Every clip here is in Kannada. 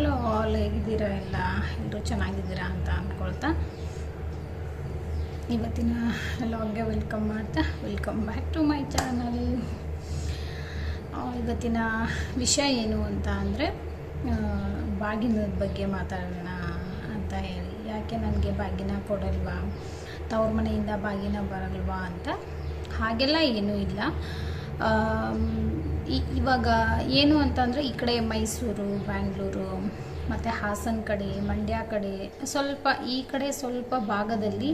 ಹಲೋ ಆಲ್ ಹೇಗಿದ್ದೀರಾ ಎಲ್ಲ ಎಲ್ಲರೂ ಚೆನ್ನಾಗಿದ್ದೀರಾ ಅಂತ ಅಂದ್ಕೊಳ್ತಾ ಇವತ್ತಿನ ಲಾಗ್ಗೆ ವೆಲ್ಕಮ್ ಮಾಡ್ತಾ welcome back to my channel ಇವತ್ತಿನ ವಿಷಯ ಏನು ಅಂತ ಅಂದರೆ ಬಾಗಿನದ ಬಗ್ಗೆ ಮಾತಾಡೋಣ ಅಂತ ಹೇಳಿ. ಯಾಕೆ ನನಗೆ ಬಾಗಿನ ಕೊಡಲ್ವಾ? ತವ್ರ ಮನೆಯಿಂದ ಬಾಗಿನ ಬರಲ್ವಾ ಅಂತ? ಹಾಗೆಲ್ಲ ಏನೂ ಇಲ್ಲ. ಇವಾಗ ಏನು ಅಂತಂದರೆ ಈ ಕಡೆ ಮೈಸೂರು, ಬ್ಯಾಂಗ್ಳೂರು, ಮತ್ತು ಹಾಸನ ಕಡೆ, ಮಂಡ್ಯ ಕಡೆ, ಸ್ವಲ್ಪ ಈ ಕಡೆ ಸ್ವಲ್ಪ ಭಾಗದಲ್ಲಿ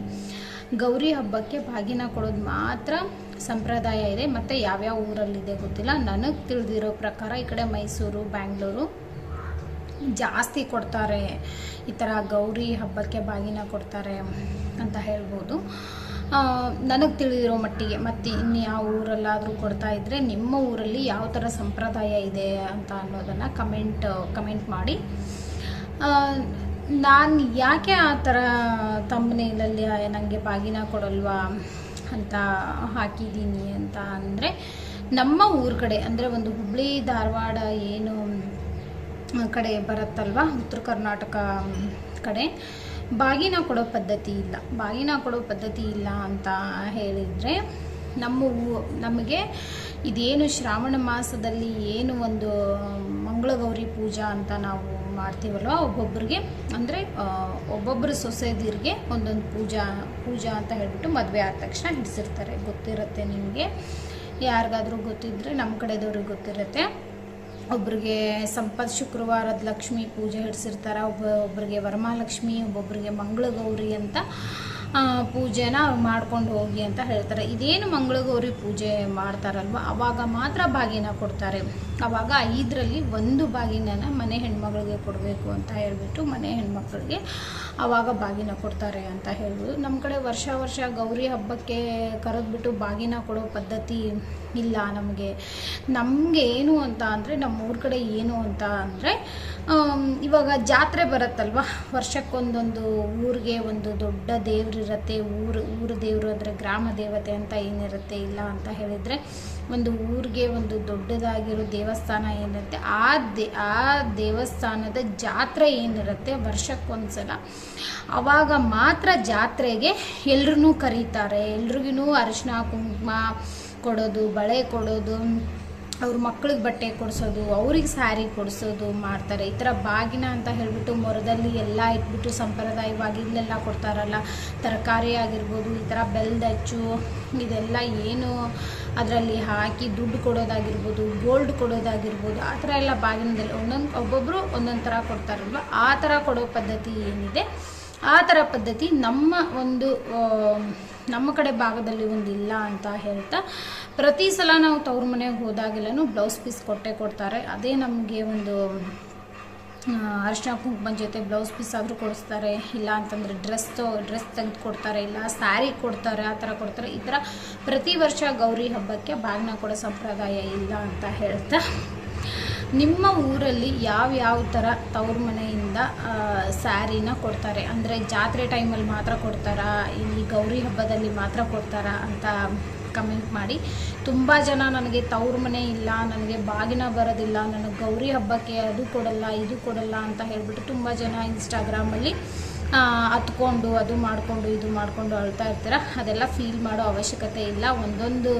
ಗೌರಿ ಹಬ್ಬಕ್ಕೆ ಬಾಗಿನ ಕೊಡೋದು ಮಾತ್ರ ಸಂಪ್ರದಾಯ ಇದೆ. ಮತ್ತು ಯಾವ್ಯಾವ ಊರಲ್ಲಿದೆ ಗೊತ್ತಿಲ್ಲ. ನನಗೆ ತಿಳಿದಿರೋ ಪ್ರಕಾರ ಈ ಕಡೆ ಮೈಸೂರು, ಬ್ಯಾಂಗ್ಳೂರು ಜಾಸ್ತಿ ಕೊಡ್ತಾರೆ. ಈ ಥರ ಗೌರಿ ಹಬ್ಬಕ್ಕೆ ಬಾಗಿನ ಕೊಡ್ತಾರೆ ಅಂತ ಹೇಳ್ಬೋದು. ನನಗೆ ತಿಳಿದಿರೋ ಮಟ್ಟಿಗೆ, ಮತ್ತು ಇನ್ನು ಯಾವ ಊರಲ್ಲಾದರೂ ಕೊಡ್ತಾ ಇದ್ದರೆ ನಿಮ್ಮ ಊರಲ್ಲಿ ಯಾವ ಥರ ಸಂಪ್ರದಾಯ ಇದೆ ಅಂತ ಅನ್ನೋದನ್ನು ಕಮೆಂಟ್ ಕಮೆಂಟ್ ಮಾಡಿ. ನಾನು ಯಾಕೆ ಆ ಥರ ತಮ್ಮನೇಲಲ್ಲಿ ನನಗೆ ಬಾಗಿನ ಕೊಡಲ್ವಾ ಅಂತ ಹಾಕಿದ್ದೀನಿ ಅಂತ ಅಂದರೆ, ನಮ್ಮ ಊರ ಕಡೆ ಅಂದರೆ ಒಂದು ಹುಬ್ಳಿ, ಧಾರವಾಡ ಏನು ಕಡೆ ಬರುತ್ತಲ್ವ, ಉತ್ತರ ಕರ್ನಾಟಕ ಕಡೆ ಬಾಗಿನ ಕೊಡೋ ಪದ್ಧತಿ ಇಲ್ಲ. ಬಾಗಿನ ಕೊಡೋ ಪದ್ಧತಿ ಇಲ್ಲ ಅಂತ ಹೇಳಿದರೆ ನಮ್ಮ ನಮಗೆ ಇದೇನು ಶ್ರಾವಣ ಮಾಸದಲ್ಲಿ ಏನು ಒಂದು ಮಂಗಳಗೌರಿ ಪೂಜಾ ಅಂತ ನಾವು ಮಾಡ್ತೀವಲ್ವ ಒಬ್ಬೊಬ್ಬರಿಗೆ ಅಂದರೆ ಒಬ್ಬೊಬ್ಬರು ಸೊಸೆದಿರಿಗೆ ಒಂದೊಂದು ಪೂಜಾ ಪೂಜಾ ಅಂತ ಹೇಳಿಬಿಟ್ಟು ಮದುವೆ ಆದ ತಕ್ಷಣ ಹಿಡಿಸಿರ್ತಾರೆ. ಗೊತ್ತಿರುತ್ತೆ ನಿಮಗೆ? ಯಾರಿಗಾದ್ರೂ ಗೊತ್ತಿದ್ದರೆ ನಮ್ಮ ಕಡೆದವ್ರಿಗೆ ಗೊತ್ತಿರುತ್ತೆ. ಒಬ್ರಿಗೆ ಸಂಪತ್ ಶುಕ್ರವಾರದ ಲಕ್ಷ್ಮಿ ಪೂಜೆ ಹಿಡ್ಸಿರ್ತಾರೆ ಒಬ್ಬ ಒಬ್ಬರಿಗೆ ವರಮಹಾಲಕ್ಷ್ಮಿ ಒಬ್ಬೊಬ್ಬರಿಗೆ ಮಂಗಳಗೌರಿ ಅಂತ. ಆ, ಅವ್ರು ಮಾಡ್ಕೊಂಡು ಹೋಗಿ ಅಂತ ಹೇಳ್ತಾರೆ. ಇದೇನು ಮಂಗಳಗೌರಿ ಪೂಜೆ ಮಾಡ್ತಾರಲ್ವ? ಅವಾಗ ಮಾತ್ರ ಬಾಗಿನ ಕೊಡ್ತಾರೆ. ಅವಾಗ ಐದರಲ್ಲಿ ಒಂದು ಬಾಗಿನನ ಮನೆ ಹೆಣ್ಮಗಳಿಗೆ ಕೊಡಬೇಕು ಅಂತ ಹೇಳಿಬಿಟ್ಟು ಮನೆ ಹೆಣ್ಮಕ್ಳಿಗೆ ಆವಾಗ ಬಾಗಿನ ಕೊಡ್ತಾರೆ ಅಂತ ಹೇಳ್ಬೋದು. ನಮ್ಮ ಕಡೆ ವರ್ಷ ವರ್ಷ ಗೌರಿ ಹಬ್ಬಕ್ಕೆ ಕರೆದ್ಬಿಟ್ಟು ಬಾಗಿನ ಕೊಡೋ ಪದ್ಧತಿ ಇಲ್ಲ ನಮಗೆ. ನಮಗೆ ಏನು ಅಂತ ಅಂದರೆ ನಮ್ಮ ಊರ ಕಡೆ ಏನು ಅಂತ ಅಂದರೆ ಇವಾಗ ಜಾತ್ರೆ ಬರುತ್ತಲ್ವ? ವರ್ಷಕ್ಕೊಂದೊಂದು ಊರಿಗೆ ಒಂದು ದೊಡ್ಡ ದೇವ್ರಿರತ್ತೆ ಊರು ಊರು ದೇವರು ಅಂದರೆ ಗ್ರಾಮ ದೇವತೆ ಅಂತ ಏನಿರುತ್ತೆ ಇಲ್ಲ ಅಂತ ಹೇಳಿದರೆ ಒಂದು ಊರಿಗೆ ಒಂದು ದೊಡ್ಡದಾಗಿರೋ ದೇವಸ್ಥಾನ ಏನಿರುತ್ತೆ, ಆ ದೇ, ಆ ದೇವಸ್ಥಾನದ ಜಾತ್ರೆ ಏನಿರುತ್ತೆ ವರ್ಷಕ್ಕೊಂದ್ಸಲ. ಆವಾಗ ಮಾತ್ರ ಜಾತ್ರೆಗೆ ಎಲ್ರೂ ಕರೀತಾರೆ ಎಲ್ರಿಗೂ ಅರಿಶಿನ ಕುಂಕುಮ ಕೊಡೋದು, ಬಳೆ ಕೊಡೋದು ಅವ್ರ ಮಕ್ಳಿಗೆ ಬಟ್ಟೆ ಕೊಡಿಸೋದು, ಅವ್ರಿಗೆ ಸ್ಯಾರಿ ಕೊಡಿಸೋದು ಮಾಡ್ತಾರೆ. ಈ ಥರ ಬಾಗಿನ ಅಂತ ಹೇಳಿಬಿಟ್ಟು ಮೊರದಲ್ಲಿ ಎಲ್ಲ ಇಟ್ಬಿಟ್ಟು ಸಂಪ್ರದಾಯವಾಗಿ ಇಲ್ಲೆಲ್ಲ ಕೊಡ್ತಾರಲ್ಲ. ತರಕಾರಿ ಆಗಿರ್ಬೋದು, ಈ ಥರ ಬೆಲ್ದಚ್ಚು ಇದೆಲ್ಲ ಏನು ಅದರಲ್ಲಿ ಹಾಕಿ ದುಡ್ಡು ಕೊಡೋದಾಗಿರ್ಬೋದು ಗೋಲ್ಡ್ ಕೊಡೋದಾಗಿರ್ಬೋದು, ಆ ಥರ ಎಲ್ಲ ಬಾಗಿನದಲ್ಲಿ ಒಂದೊಂದು ಒಬ್ಬೊಬ್ಬರು ಒಂದೊಂದು ಥರ ಕೊಡ್ತಾರಲ್ವ? ಆ ಥರ ಕೊಡೋ ಪದ್ಧತಿ ಏನಿದೆ? ಆ ಥರ ಪದ್ಧತಿ ನಮ್ಮ ಒಂದು ನಮ್ಮ ಕಡೆ ಭಾಗದಲ್ಲಿ ಒಂದು ಇಲ್ಲ ಅಂತ ಹೇಳ್ತಾ ಪ್ರತಿ ಸಲ ನಾವು ತವ್ರ ಮನೆಗೆ ಹೋದಾಗೆಲ್ಲನೂ ಬ್ಲೌಸ್ ಪೀಸ್ ಕೊಟ್ಟೆ ಕೊಡ್ತಾರೆ. ಅದೇ ನಮಗೆ ಒಂದು ಅರಿಶಿನ ಕುಂಕುಮ ಜೊತೆ ಬ್ಲೌಸ್ ಪೀಸ್ ಆದರೂ ಕೊಡಿಸ್ತಾರೆ. ಇಲ್ಲ ಅಂತಂದರೆ ಡ್ರೆಸ್ ಡ್ರೆಸ್ ತೆಗೆದು ಕೊಡ್ತಾರೆ. ಇಲ್ಲ ಸ್ಯಾರಿ ಕೊಡ್ತಾರೆ, ಆ ಥರ ಕೊಡ್ತಾರೆ. ಈ ಥರ ಪ್ರತಿ ವರ್ಷ ಗೌರಿ ಹಬ್ಬಕ್ಕೆ ಬಾಗಿನ ಕೊಡೋ ಸಂಪ್ರದಾಯ ಇಲ್ಲ ಅಂತ ಹೇಳ್ತಾ. ನಿಮ್ಮ ಊರಲ್ಲಿ ಯಾವ ಯಾವ ಥರ ತವ್ರ ಮನೆಯಿಂದ ಸ್ಯಾರಿನ ಕೊಡ್ತಾರೆ? ಅಂದರೆ ಜಾತ್ರೆ ಟೈಮಲ್ಲಿ ಮಾತ್ರ ಕೊಡ್ತಾರಾ? ಇಲ್ಲಿ ಗೌರಿ ಹಬ್ಬದಲ್ಲಿ ಮಾತ್ರ ಕೊಡ್ತಾರಾ ಅಂತ ಕಮೆಂಟ್ ಮಾಡಿ. ತುಂಬ ಜನ ನನಗೆ ತವ್ರ ಮನೆ ಇಲ್ಲ, ನನಗೆ ಬಾಗಿನ ಬರೋದಿಲ್ಲ, ನನಗೆ ಗೌರಿ ಹಬ್ಬಕ್ಕೆ ಅದು ಕೊಡಲ್ಲ, ಇದು ಕೊಡಲ್ಲ ಅಂತ ಹೇಳ್ಬಿಟ್ಟು ತುಂಬ ಜನ ಇನ್ಸ್ಟಾಗ್ರಾಮಲ್ಲಿ ಹತ್ಕೊಂಡು ಅದು ಮಾಡಿಕೊಂಡು, ಇದು ಮಾಡಿಕೊಂಡು ಅಳ್ತಾ ಇರ್ತೀರ? ಅದೆಲ್ಲ ಫೀಲ್ ಮಾಡೋ ಅವಶ್ಯಕತೆ ಇಲ್ಲ. ಒಂದೊಂದು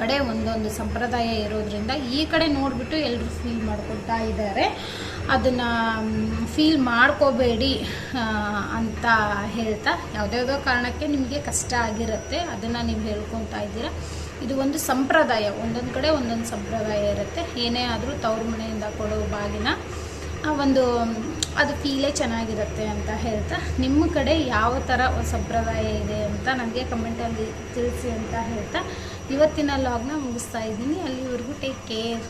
ಕಡೆ ಒಂದೊಂದು ಸಂಪ್ರದಾಯ ಇರೋದ್ರಿಂದ ಈ ಕಡೆ ನೋಡಿಬಿಟ್ಟು ಎಲ್ಲರೂ ಫೀಲ್ ಮಾಡ್ಕೊಳ್ತಾ ಇದ್ದಾರೆ ಅದನ್ನು ಫೀಲ್ ಮಾಡ್ಕೋಬೇಡಿ ಅಂತ ಹೇಳ್ತಾ ಯಾವುದ್ಯಾವುದೋ ಕಾರಣಕ್ಕೆ ನಿಮಗೆ ಕಷ್ಟ ಆಗಿರುತ್ತೆ, ಅದನ್ನು ನೀವು ಹೇಳ್ಕೊತಾ ಇದ್ದೀರಾ. ಇದು ಒಂದು ಸಂಪ್ರದಾಯ, ಒಂದೊಂದು ಕಡೆ ಒಂದೊಂದು ಸಂಪ್ರದಾಯ ಇರುತ್ತೆ. ಏನೇ ಆದರೂ ತವ್ರ ಮನೆಯಿಂದ ಕೊಡೋ ಬಾಗಿನ ಆ ಒಂದು, ಅದು ಫೀಲೇ ಚೆನ್ನಾಗಿರುತ್ತೆ ಅಂತ ಹೇಳ್ತಾ, ನಿಮ್ಮ ಕಡೆ ಯಾವ ಥರ ಸಂಪ್ರದಾಯ ಇದೆ ಅಂತ ನನಗೆ ಕಮೆಂಟಲ್ಲಿ ತಿಳಿಸಿ ಅಂತ ಹೇಳ್ತಾ, ಇವತ್ತಿನ ಲಾಗ್ನ ಮುಗಿಸ್ತಾ ಇದ್ದೀನಿ. ಅಲ್ಲಿವರೆಗೂ ಟೇಕ್ ಕೇರ್